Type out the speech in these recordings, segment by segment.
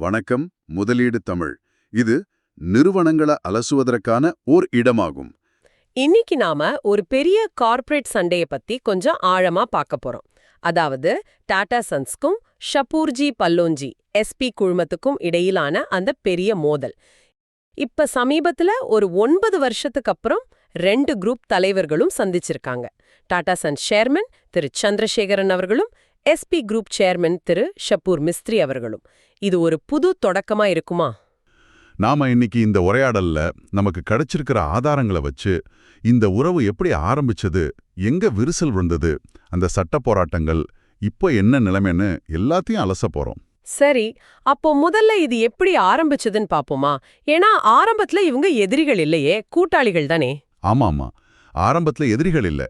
வணக்கம் முதலீடு தமிழ். இது நிறுவனங்களை அலசுவதற்கான ஓர் இடமாகும். இன்னைக்கு நாம ஒரு பெரிய கார்ப்பரேட் சண்டைய பத்தி கொஞ்சம் ஆழமா பார்க்க போறோம். அதாவது டாடா சன்ஸ்க்கும் ஷபூர்ஜி பல்லோஞ்சி எஸ்பி குழுமத்துக்கும் இடையிலான அந்த பெரிய மோதல். இப்ப சமீபத்துல ஒரு ஒன்பது வருஷத்துக்கு அப்புறம் ரெண்டு குரூப் தலைவர்களும் சந்திச்சிருக்காங்க. டாடா சன்ஸ் சேர்மன் திரு சந்திரசேகரன் அவர்களும் எஸ்பி குரூப் சேர்மன் திரு. ஷப்பூர் மிஸ்த்ரி அவர்களும் இது ஒரு புது தொடக்கமா இருக்குமா? நாம இன்னைக்கு இந்த உரையாடல்ல நமக்கு கிடைச்சிருக்கிற ஆதாரங்களை வச்சு இந்த உறவு எப்படி ஆரம்பிச்சது எங்க விரிசல் விழுந்தது அந்த சட்ட போராட்டங்கள் இப்போ என்ன நிலைமைன்னு எல்லாத்தையும் அலச போறோம். சரி அப்போ முதல்ல இது எப்படி ஆரம்பிச்சதுன்னு பாப்போமா? ஏன்னா ஆரம்பத்துல இவங்க எதிரிகள் இல்லையே கூட்டாளிகள் தானே? ஆமா ஆமா ஆரம்பத்துல எதிரிகள் இல்ல.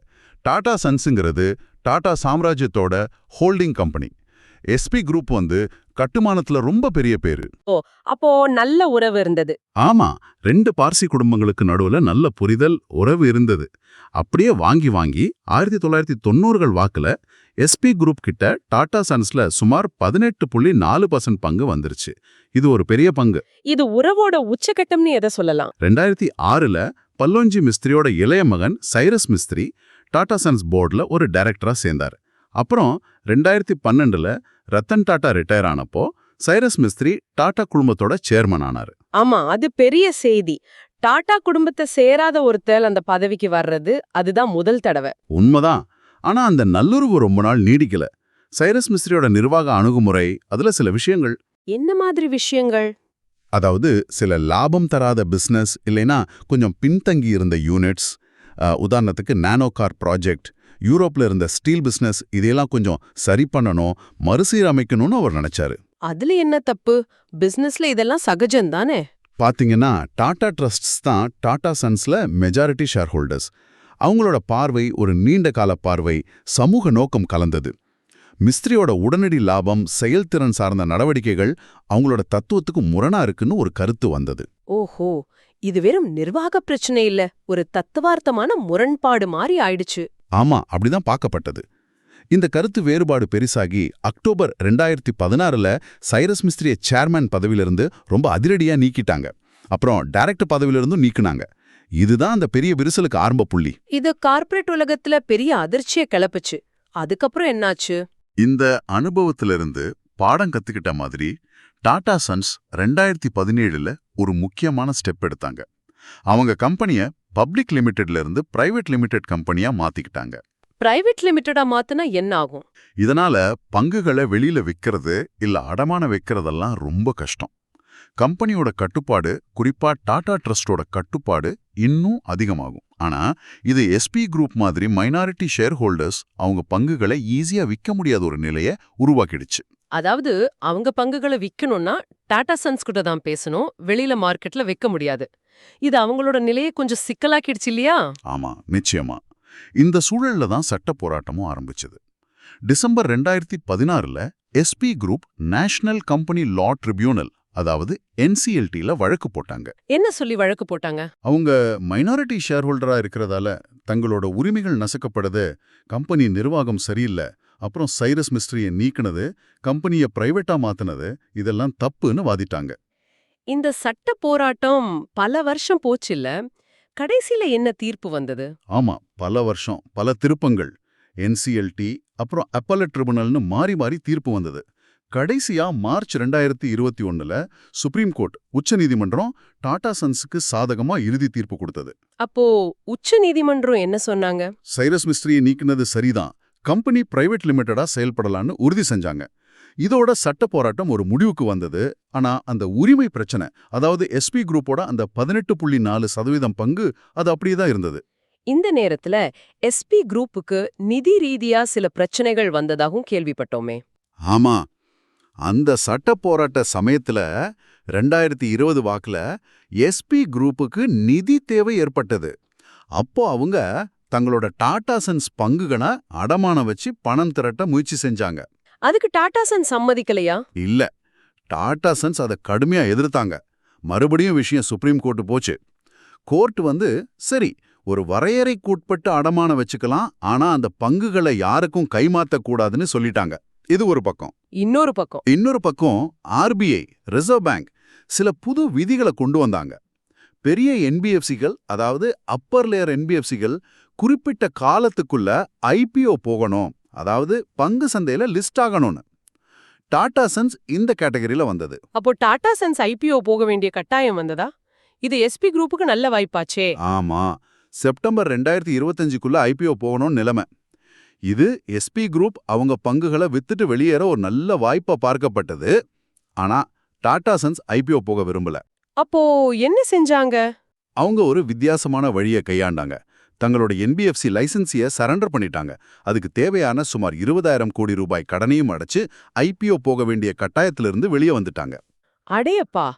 டாடா சன்ஸுங்கிறது Tata சாம்ராஜ்யத்தோட holding company. S P group வந்து கட்டுமானத்துல ரொம்ப பெரிய பேரு. அப்போ நல்ல உறவு இருந்தது. ஆமா ரெண்டு பார்சி குடும்பங்களுக்கு நடுவுல நல்ல புரிதல் உறவு இருந்தது. அப்படியே வாங்கி வாங்கி ஆயிரத்தி தொள்ளாயிரத்தி தொண்ணூறுகள் வாக்குல எஸ்பி குரூப் கிட்ட டாடா சன்ஸ்ல சுமார் பதினெட்டு புள்ளி நாலு பர்சன்ட் பங்கு வந்துருச்சு. இது ஒரு பெரிய பங்கு. இது உறவோட உச்சகட்டம்னு எதை சொல்லலாம்? ரெண்டாயிரத்தி ஆறுல பல்லோஞ்சி மிஸ்திரியோட இளைய மகன் சைரஸ் மிஸ்திரி டாடா சன்ஸ் போர்டுல ஒரு டைரக்டரா சேர்ந்தார். அப்புறம் ரெண்டாயிரத்தி பன்னெண்டுல ரத்தன் டாடா ரிட்டையர் ஆனப்போ சைரஸ் மிஸ்திரி டாடா குழுமத்தோட சேர்மன் ஆனார். ஆமா அது பெரிய செய்தி. டாடா குடும்பத்தை சேராத ஒருத்தர் அந்த பதவிக்கு வர்றது அதுதான் முதல் தடவை. உண்மைதான். ஆனா அந்த நல்லுறவு ரொம்ப நாள் நீடிக்கல. சைரஸ் மிஸ்திரியோட நிர்வாக அணுகுமுறை அதுல சில விஷயங்கள். என்ன மாதிரி விஷயங்கள்? அதாவது சில லாபம் தராத பிசினஸ் இல்லைனா கொஞ்சம் பின்தங்கி இருந்த யூனிட்ஸ் உதாரணத்துக்கு நானோ கார் ப்ராஜெக்ட் யூரோப்ல இருந்த ஸ்டீல் பிசினஸ் இதையெல்லாம் கொஞ்சம் சரி பண்ணணும் மறுசீரமைக்கணும்னு அவர் நினைச்சாரு. அதுல என்ன தப்பு? பிசினஸ்ல இதெல்லாம் சகஜம் தானே? பாத்தீங்கன்னா டாடா ட்ரஸ்ட்ஸ் தான் டாடா சன்ஸ்ல மெஜாரிட்டி ஷேர் ஹோல்டர்ஸ் அவங்களோட பார்வை ஒரு நீண்ட கால பார்வை சமூக நோக்கம் கலந்தது. மிஸ்திரியோட உடனடி லாபம் செயல்திறன் சார்ந்த நடவடிக்கைகள் அவங்களோட தத்துவத்துக்கு முரணா இருக்குன்னு ஒரு கருத்து வந்தது. ஓஹோ! இது வெறும் நிர்வாக பிரச்சனை இல்ல ஒரு தத்துவார்த்தமான முரண்பாடு மாதிரி ஆயிடுச்சு. ஆமா அப்படிதான் பார்க்கப்பட்டது. இந்த கருத்து வேறுபாடு பெருசாகி அக்டோபர் ரெண்டாயிரத்தி பதினாறுல சைரஸ் மிஸ்திரிய சேர்மேன் பதவியிலிருந்து ரொம்ப அதிரடியா நீக்கிட்டாங்க. அப்புறம் டைரக்டர் பதவியிலிருந்தும் நீக்குனாங்க. இதுதான் அந்த பெரிய விரிசலுக்கு ஆரம்ப புள்ளி. இது கார்ப்பரேட் உலகத்துல பெரிய அதிர்ச்சிய கிளப்புச்சு. அதுக்கப்புறம் என்னாச்சு? இந்த அனுபவத்திலிருந்து பாடம் கத்துக்கிட்ட மாதிரி டாடா சன்ஸ் ரெண்டாயிரத்தி பதினேழுல ஒரு முக்கியமான ஸ்டெப் எடுத்தாங்க. அவங்க கம்பெனிய பப்ளிக் லிமிடெட்ல இருந்து பிரைவேட் லிமிடெட் கம்பெனியா மாத்திக்கிட்டாங்க. பிரைவேட் லிமிட்டடா மாத்துனா என்ன ஆகும்? இதனால பங்குகளை வெளியில விக்கிறது இல்ல அடமான வைக்கிறதெல்லாம் ரொம்ப கஷ்டம். கம்பெனியோட கட்டுப்பாடு குறிப்பா டாடா ட்ரஸ்டோட கட்டுப்பாடு இன்னும் அதிகமாகும். ஆனா இது எஸ்பி குரூப் மாதிரி மைனாரிட்டி ஷேர் ஹோல்டர்ஸ் அவங்க பங்குகளை ஈஸியா விற்க முடியாத ஒரு நிலையை உருவாக்கிடுச்சு. அதாவது அவங்க பங்குகளை விக்கணும்னா டாடா சன்ஸ் கிட்ட தான் பேசணும். வெளியில மார்க்கெட்ல விற்க முடியாது. இது அவங்களோட நிலையை கொஞ்சம் சிக்கலாக்கிடுச்சு இல்லையா? ஆமா நிச்சயமா. இந்த சூழல்ல தான் சட்ட போராட்டமும் ஆரம்பிச்சது. டிசம்பர் ரெண்டாயிரத்தி பதினாறுல S P group national company law tribunal அதாவது என்சிஎல்டில வழக்கு போட்டாங்க. என்ன சொல்லி வழக்கு போட்டாங்க? அவங்க மைனாரிட்டி ஷேர் ஹோல்டரா இருக்கிறதால தங்களோட உரிமைகள் நசுக்கப்படுது கம்பெனி நிர்வாகம் சரியில்லை அப்புறம் சைரஸ் மிஸ்ட்ரியை நீக்கினது கம்பெனியை பிரைவேட்டா மாத்தினது இதெல்லாம் தப்புன்னு வாதிட்டாங்க. இந்த சட்ட போராட்டம் பல வருஷம் போச்சுல்ல? கடைசியில என்ன தீர்ப்பு வந்தது? ஆமா பல வருஷம் பல திருப்பங்கள். என்சிஎல்டி அப்புறம் அப்பலட் ட்ரிபுனல்னு மாறி மாறி தீர்ப்பு வந்தது. கடைசியா மார்ச் ரெண்டாயிரத்தி இருபத்தி ஒண்ணுல சுப்ரீம் கோர்ட் உச்சநீதிமன்றம் டாடா சன்ஸுக்கு சாதகமா இறுதி தீர்ப்பு கொடுத்தது. அப்போ உச்ச நீதிமன்றம் என்ன சொன்னாங்க? சைரஸ் மிஸ்ட்ரியை நீக்கினது சரிதான். கம்பெனி பிரைவேட் லிமிட்டடா செயல்படலான்னு உறுதி செஞ்சாங்க. இதோட சட்ட போராட்டம் ஒரு முடிவுக்கு வந்தது. ஆனா அந்த உரிமை பிரச்சனை அதாவது எஸ்பி குரூப்போட அந்த பதினெட்டு புள்ளி நாலு சதவீதம் பங்கு அது அப்படியே தான் இருந்தது. இந்த நேரத்துல எஸ்பி குரூப்புக்கு நிதி ரீதியா சில பிரச்சனைகள் வந்ததாகவும் கேள்விப்பட்டோமே. ஆமா. அந்த சட்ட போராட்ட சமயத்துல ரெண்டாயிரத்தி இருபது வாக்குல எஸ்பி குரூப்புக்கு நிதி தேவை ஏற்பட்டது. அப்போ அவங்க தங்களோட டாடா சன்ஸ் பங்குகளை அடமானம் வச்சு பணம் திரட்ட முயற்சி செஞ்சாங்க. அதுக்கு டாடா சன் சம்மதிக்கலையா? இல்ல. டாடா சன்ஸ் அதை கடுமையா எதிர்த்தாங்க. மறுபடியும் விஷயம் சுப்ரீம் கோர்ட்டு போச்சு. கோர்ட் வந்து சரி ஒரு வரையறைக்குட்பட்டு அடமானம் வச்சுக்கலாம் ஆனா அந்த பங்குகளை யாருக்கும் கைமாத்த கூடாதுன்னு சொல்லிட்டாங்க. இது ஒரு பக்கம். இன்னொரு பக்கம். இன்னொரு பக்கம் ஆர்பிஐ ரிசர்வ் பேங்க் சில புது விதிகளை கொண்டு வந்தாங்க. பெரிய என்பிஎஃப்சிகள் அதாவது அப்பர் லேயர் என்பிஎஃப்சிகள் குறிப்பிட்ட காலத்துக்குள்ள ஐபிஓ போகணும். அதாவது பங்கு சந்தையில லிஸ்ட் ஆகணும்னு. டாடா சன்ஸ் இந்த கேட்டகரியில வந்தது. அப்போ டாடா சன்ஸ் ஐபிஓ போக வேண்டிய கட்டாயம் வந்ததா? இது எஸ்பி குரூப்புக்கு நல்ல வாய்ப்பாச்சே. ஆமா. செப்டம்பர் ரெண்டாயிரத்தி இருபத்தஞ்சுக்குள்ள ஐபிஓ போகணும்னு நிலைமை. இது எஸ்பி குரூப் அவங்க பங்குகளை வித்துட்டு வெளியேற ஒரு நல்ல வாய்ப்பா பார்க்கப்பட்டது. ஆனா டாடா சன்ஸ் ஐபிஓ போக விரும்பல. அப்போ என்ன செஞ்சாங்க? அவங்க ஒரு வித்தியாசமான வழியை கையாண்டாங்க. தங்களோட என்பிஎஃப்சி லைசன்ஸிய சரண்டர் பண்ணிட்டாங்க. அதுக்கு தேவையான சுமார் இருபதாயிரம் கோடி ரூபாய் கடனையும் அடைச்சு ஐபிஓ போக வேண்டிய கட்டாயத்திலிருந்து வெளியே வந்துட்டாங்க. அடேயப்பா!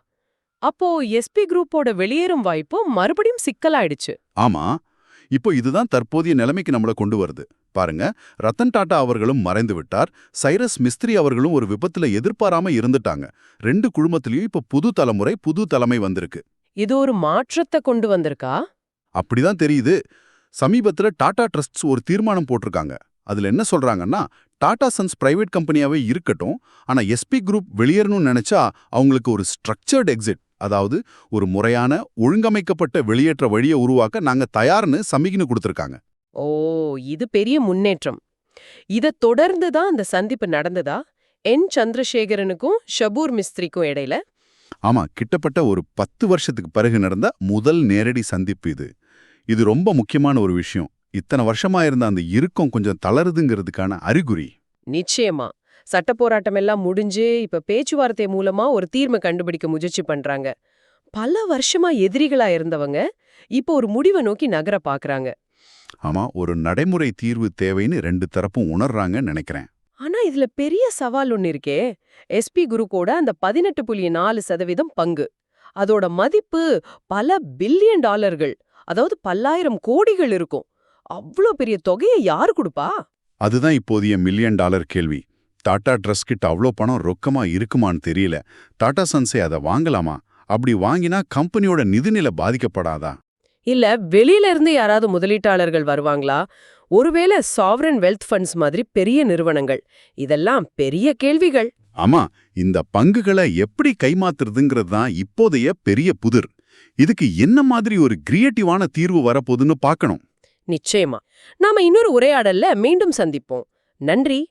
அப்போ எஸ்பி குரூப்போட வெளியேறும் வாய்ப்பு மறுபடியும் சிக்கலாயிடுச்சு. ஆமா. இப்போ இதுதான் தற்போதைய நிலைமைக்கு நம்மள கொண்டு வருது. பாருங்க ரத்தன் டாடா அவர்களும் மறைந்து விட்டார். சைரஸ் மிஸ்திரி அவர்களும் ஒரு விபத்துல எதிர்பாராம இருந்துட்டாங்க. ரெண்டு குழுமத்திலயும் இப்ப புது தலைமுறை புது தலைமை வந்திருக்கு. இது ஒரு மாற்றத்தை கொண்டு வந்திருக்கா? அப்படிதான் தெரியுது. சமீபத்துல டாடா ட்ரஸ்ட்ஸ் ஒரு தீர்மானம் போட்டிருக்காங்க. அதுல என்ன சொல்றாங்கன்னா டாடா சன்ஸ் பிரைவேட் கம்பெனியாவே இருக்கட்டும் ஆனா எஸ்பி குரூப் வெளியேறணும்னு நினைச்சா அவங்களுக்கு ஒரு ஸ்ட்ரக்சர்ட் எக்ஸிட் அதாவது ஒரு முறையான ஒழுங்கமைக்கப்பட்ட வெளியேற்ற வழியை உருவாக்க நாங்க தயார்னு சமிக்னு கொடுத்திருக்காங்க. ஓ இது பெரிய முன்னேற்றம். இத தொடர்ந்து தான் அந்த சந்திப்பு நடந்ததா? என் சந்திரசேகரனுக்கும் ஷபூர் மிஸ்திரிக்கும் இடையில? ஆமா கிட்டத்தட்ட ஒரு பத்து வருஷத்துக்கு பிறகு நடந்த முதல் நேரடி சந்திப்பு இது. இது ரொம்ப முக்கியமான ஒரு விஷயம். இத்தனை வருஷமா இருந்த அந்த இறுக்கம் கொஞ்சம் தளருதுங்கிறதுக்கான அறிகுறி. நிச்சயமா. சட்ட போராட்டம் எல்லாம் முடிஞ்சு இப்ப பேச்சுவார்த்தை மூலமா ஒரு தீர்வு கண்டுபிடிக்க முயற்சி பண்றாங்க. பல வருஷமா எதிரிகளா இருந்தவங்க இப்போ ஒரு முடிவை நோக்கி நகர பாக்குறாங்க. ஆமா ஒரு நடைமுறை தீர்வு தேவைன்னு ரெண்டு தரப்பும் உணர்றாங்கன்னு நினைக்கிறேன். ஆனா இதுல பெரிய சவால் ஒன்னு இருக்கே. எஸ்பி குரூப்போட அந்த பதினெட்டு புள்ளி நாலு சதவீதம் பங்கு. அதோட மதிப்பு பல பில்லியன் டாலர்கள். அதாவது பல்லாயிரம் கோடிகள் இருக்கும். அவ்ளோ பெரிய தொகையை யாரு கொடுப்பா? அதுதான் இப்போதைய மில்லியன் டாலர் கேள்வி. டாடா ட்ரஸ்ட் கிட்ட அவ்வளோ பணம் ரொக்கமா இருக்குமான்னு தெரியல. டாடா சன்ஸே அதை வாங்கலாமா? அப்படி வாங்கினா கம்பெனியோட நிதிநிலை பாதிக்கப்படாதா? இல்ல வெளியில இருந்து யாராவது முதலீட்டாளர்கள் வருவாங்களா? ஒருவேளை சாவரன் வெல்த் ஃபண்ட்ஸ் மாதிரி பெரிய நிறுவனங்கள். இதெல்லாம் பெரிய கேள்விகள். ஆமா இந்த பங்குகளை எப்படி கைமாத்துறதுங்கிறது தான் இப்போதைய பெரிய புதிர். இதுக்கு என்ன மாதிரி ஒரு கிரியேட்டிவான தீர்வு வரப்போகுதுன்னு பார்க்கணும். நிச்சயமா. நாம இன்னொரு உரையாடல்ல மீண்டும் சந்திப்போம். நன்றி.